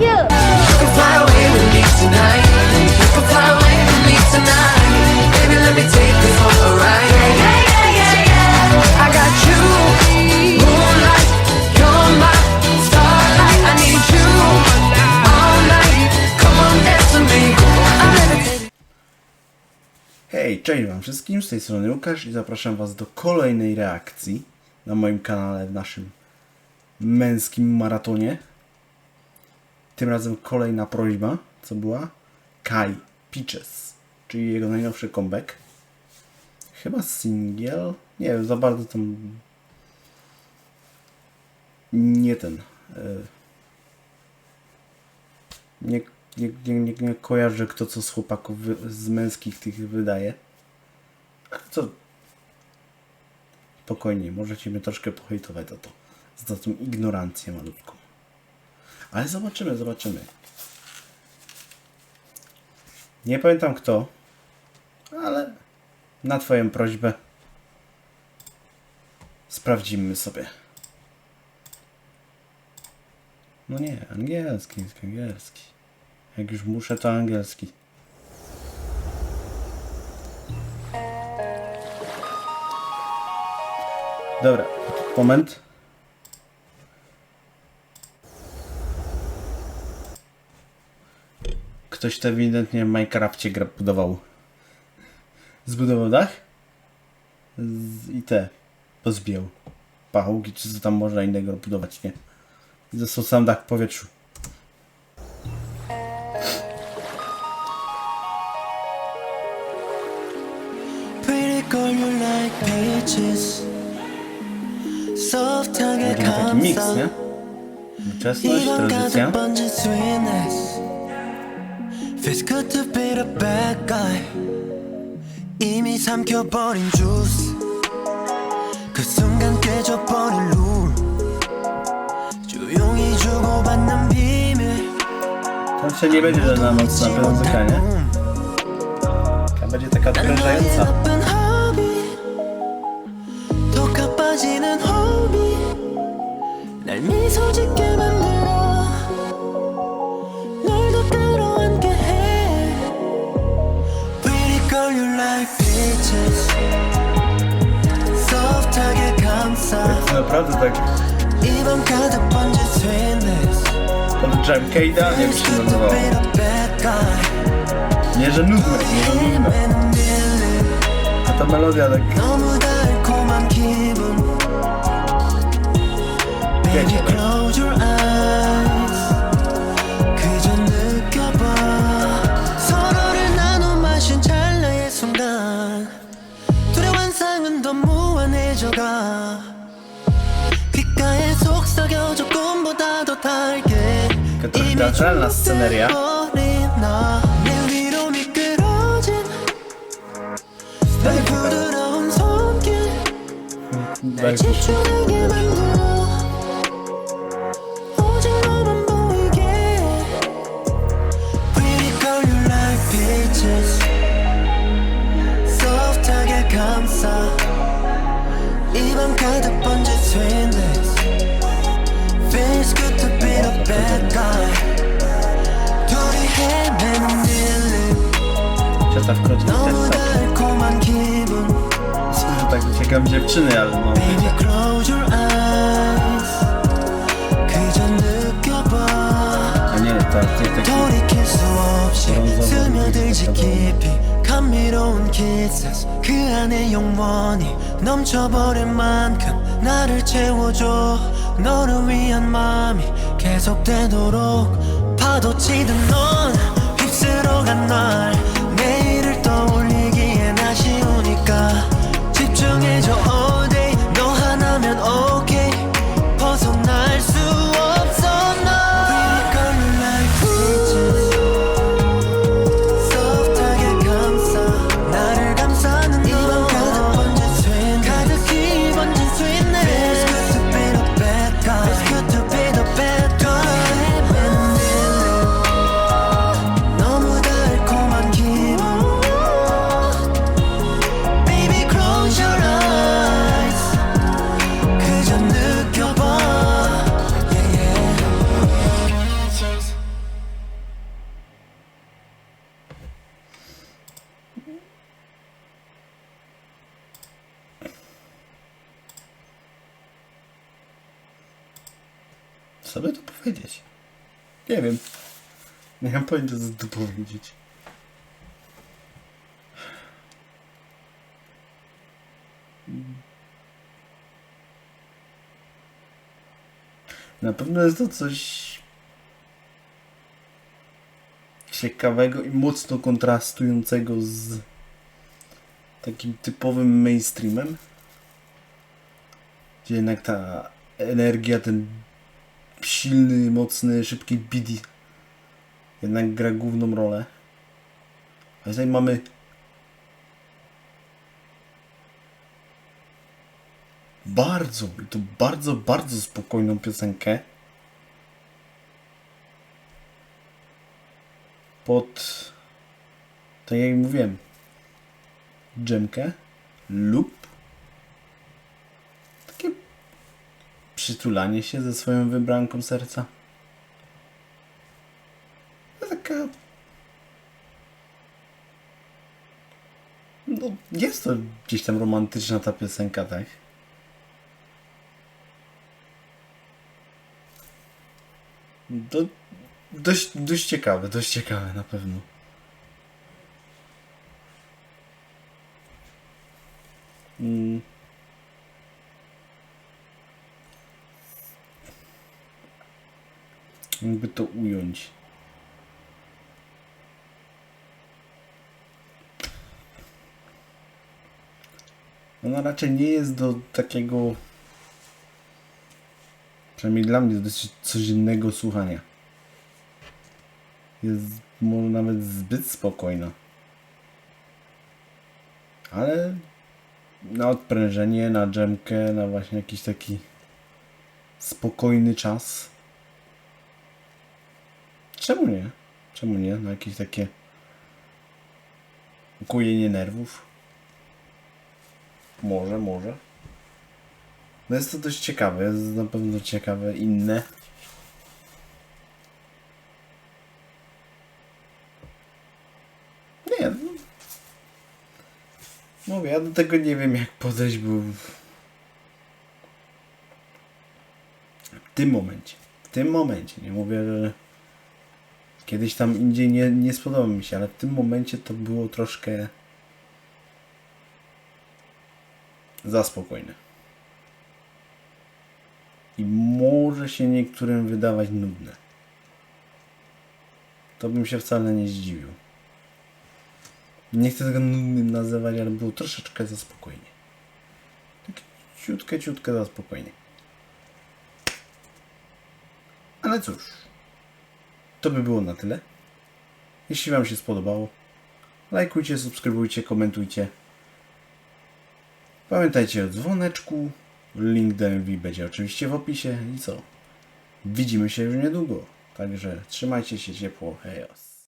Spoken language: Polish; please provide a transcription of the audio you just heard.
you. You can fly away with me tonight. You can fly away with me tonight. Baby, let me take you for a ride. Yeah, yeah, yeah, yeah. I got you, moonlight. You're my starlight. I need you all night. Come on, dance with me. Hej, cześć wam wszystkim, z tej strony Łukasz i zapraszam was do kolejnej reakcji na moim kanale w naszym męskim maratonie. Tym razem kolejna prośba, co była? Kai Peaches, czyli jego najnowszy comeback. Chyba singiel? Nie wiem, za bardzo tam nie ten. e, Nie, nie, nie, nie, kojarzę kto co z chłopaków z męskich tych wydaje. Co? Spokojnie, możecie mnie troszkę pohejtować za to. Za tą ignorancję malutką. Ale zobaczymy, zobaczymy. Nie pamiętam kto, ale na Twoją prośbę sprawdzimy sobie. No nie, angielski, angielski. Jak już muszę, to angielski. Dobra, moment. Ktoś to ewidentnie w Minecrafcie gra, budował. Zbudował dach? Z, I te. Pozbijał. Pachołki, czy co tam można innego budować, nie? I został sam dach w powietrzu. Taki miks, nie? Wczesność, tradycja. Feels good to be the bad guy. 이미 삼켜버린 juice. 그 순간 깨져버린 룰. 조용히 주고받는 비밀. Tam się nie będzie żadna mocna muzyka, nie? Ta będzie taka odprężająca. 나쁜 hobby 더 가빠지는 hobby 날 미소 짓게 naprawdę tak od Jam Cade'a, nie wiem się nazywało. Nie, że nudne, nie, że nudne. A ta melodia tak... Wiecie, tak. Naturalna sceneria. 날 집중하게 만들어 오직 너만 보이게 Pretty girl you like peaches 소프트하게 감싸 이밤 가득 번지 트윈들 Też tak ciekawe dziewczyny, ale no wiecie. 그저 느껴봐 A nie, to jest taki... 돌이킬 수 없이 스며들지. 깊이 감미로운 kisses 그 안에 영원히 넘쳐버릴 만큼 나를 채워줘 너를 위한 마음이 계속되도록 파도 치듯 넌 By tu powiedzieć? Nie wiem. Nie mam pojęcia, co tu powiedzieć. Na pewno jest to coś ciekawego i mocno kontrastującego z takim typowym mainstreamem. Gdzie jednak ta energia, ten silny, mocny, szybki beat jednak gra główną rolę. A tutaj mamy bardzo, i to bardzo, bardzo spokojną piosenkę pod tak jak mówiłem dżemkę lub takie przytulanie się ze swoją wybranką serca. To Taka. No, jest to gdzieś tam romantyczna ta piosenka, tak? To dość, dość ciekawe, dość ciekawe na pewno. Mm. Jakby to ująć. Ona raczej nie jest do takiego, przynajmniej dla mnie, dosyć codziennego słuchania. Jest może nawet zbyt spokojna. Ale na odprężenie, na dżemkę, na właśnie jakiś taki spokojny czas. Czemu nie? Czemu nie? Na jakieś takie ukojenie nerwów. Może, może. No jest to dość ciekawe, jest na pewno ciekawe, inne. Nie, no. Mówię, ja do tego nie wiem jak podejść, bo w tym momencie, w tym momencie, nie mówię, że kiedyś tam indziej nie, nie spodoba mi się, ale w tym momencie to było troszkę za spokojne. I może się niektórym wydawać nudne. To bym się wcale nie zdziwił. Nie chcę tego nudnym nazywać, ale było troszeczkę za spokojnie. Tak ciutkę, ciutkę za spokojnie. Ale cóż. To by było na tyle. Jeśli Wam się spodobało, lajkujcie, subskrybujcie, komentujcie. Pamiętajcie o dzwoneczku. Link do MV będzie oczywiście w opisie. I co? Widzimy się już niedługo. Także trzymajcie się ciepło. Hejos.